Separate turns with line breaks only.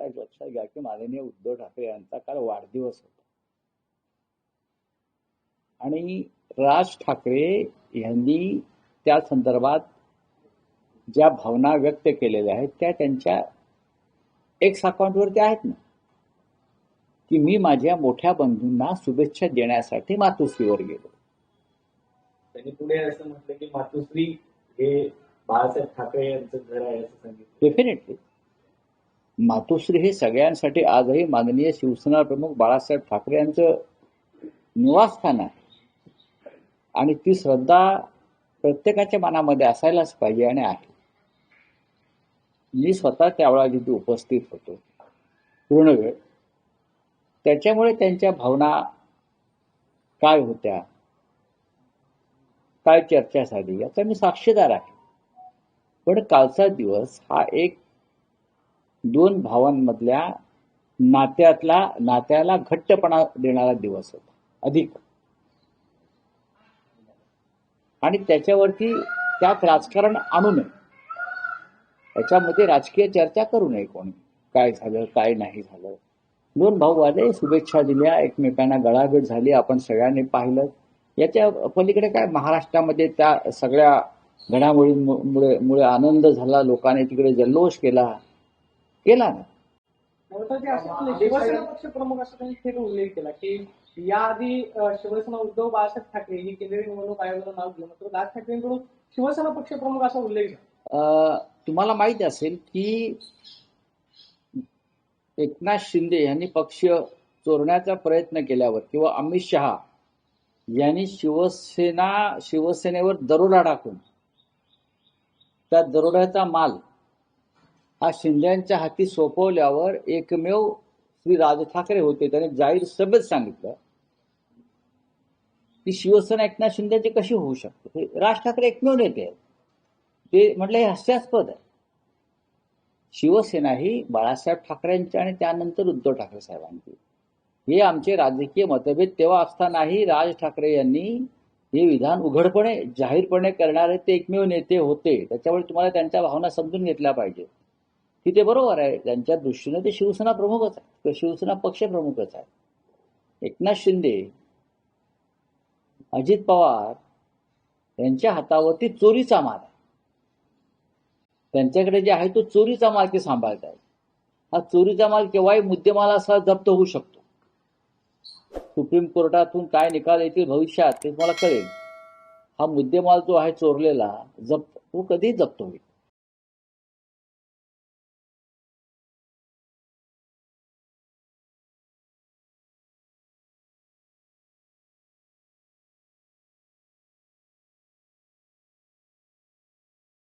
आता एक लक्षात घ्या की माननीय उद्धव ठाकरे यांचा काल वाढदिवस होता. आणि राज ठाकरे यांनी त्या संदर्भात ज्या भावना व्यक्त केलेल्या आहेत त्या त्यांच्या एक्स अकाउंटवरती आहेत ना. की मी माझ्या मोठ्या बंधूंना शुभेच्छा देण्यासाठी मातोश्रीवर गेलो.
त्यांनी पुढे असं म्हटलं की मातुश्री हे बाळासाहेब ठाकरे यांचं घर आहे असं सांगितलं.
डेफिनेटली मातोश्री हे सगळ्यांसाठी आजही माननीय शिवसेना प्रमुख बाळासाहेब ठाकरे यांचं निवासस्थान आहे. आणि ती श्रद्धा प्रत्येकाच्या मनामध्ये असायलाच पाहिजे आणि आहे. मी स्वतः त्यावेळा जिथे उपस्थित होतो पूर्ण वेळ. त्याच्यामुळे त्यांच्या भावना काय होत्या? काय चर्चा झाली? याचा मी साक्षीदार आहे. पण कालचा दिवस हा एक दोन भावांमधल्या नात्यातला नात्याला घट्टपणा देणारा दिवस होता. अधिक. आणि त्याच्यावरती त्यात राजकारण आणू नये. त्याच्यामध्ये राजकीय चर्चा करू नये कोणी. काय झालं काय नाही झालं. दोन भाऊ आले शुभेच्छा दिल्या एकमेकांना गळाभेट झाली आपण सगळ्यांनी पाहिलं. याच्या पलीकडे काय महाराष्ट्रामध्ये त्या सगळ्या घडामोडींमुळे मुळे आनंद झाला लोकांनी तिकडे जल्लोष केला. केला ना
शिवसेना पक्ष प्रमुख असं त्यांनी थेट उल्लेख केला की याआधी शिवसेना उद्धव बाळासाहेब ठाकरे ही केंद्रीय निवडणूक आयोगाचं नाव घेऊन मात्र राज ठाकरेंकडून शिवसेना पक्ष प्रमुख असा उल्लेख झाला.
तुम्हाला माहिती असेल की एकनाथ शिंदे यांनी पक्ष चोरण्याचा प्रयत्न केल्यावर किंवा अमित शहा यांनी शिवसेना शिवसेनेवर दरोडा टाकून त्या दरोड्याचा माल हा शिंद्यांच्या हाती सोपवल्यावर एकमेव श्री राज ठाकरे होते. त्याने जाहीर सभेत सांगितलं की शिवसेना एकनाथ शिंदेची कशी होऊ शकते? हे राज ठाकरे एकमेव नेते आहेत. ते म्हटलं हे हास्यास्पद आहे. शिवसेना ही बाळासाहेब ठाकरेंची आणि त्यानंतर उद्धव ठाकरे साहेबांची. हे आमचे राजकीय मतभेद तेव्हा असतानाही राज ठाकरे यांनी हे विधान उघडपणे जाहीरपणे करणारे ते एकमेव नेते होते. त्याच्यामुळे तुम्हाला त्यांच्या भावना समजून घेतल्या पाहिजे की ते बरोबर आहे. त्यांच्या दृष्टीने ते शिवसेना प्रमुखच आहे. किंवा शिवसेना पक्ष प्रमुखच आहे. एकनाथ शिंदे अजित पवार यांच्या हातावरती चोरीचा माल आहे. त्यांच्याकडे जे आहे तो चोरीचा माल ते सांभाळत आहेत. हा चोरीचा माल केव्हाही मुद्देमालासह जप्त होऊ शकतो. सुप्रीम कोर्टातून काय निकाल येतील भविष्यात ते तुम्हाला कळेल. हा मुद्देमाल जो आहे चोरलेला जप्त तो कधीही जप्त होईल.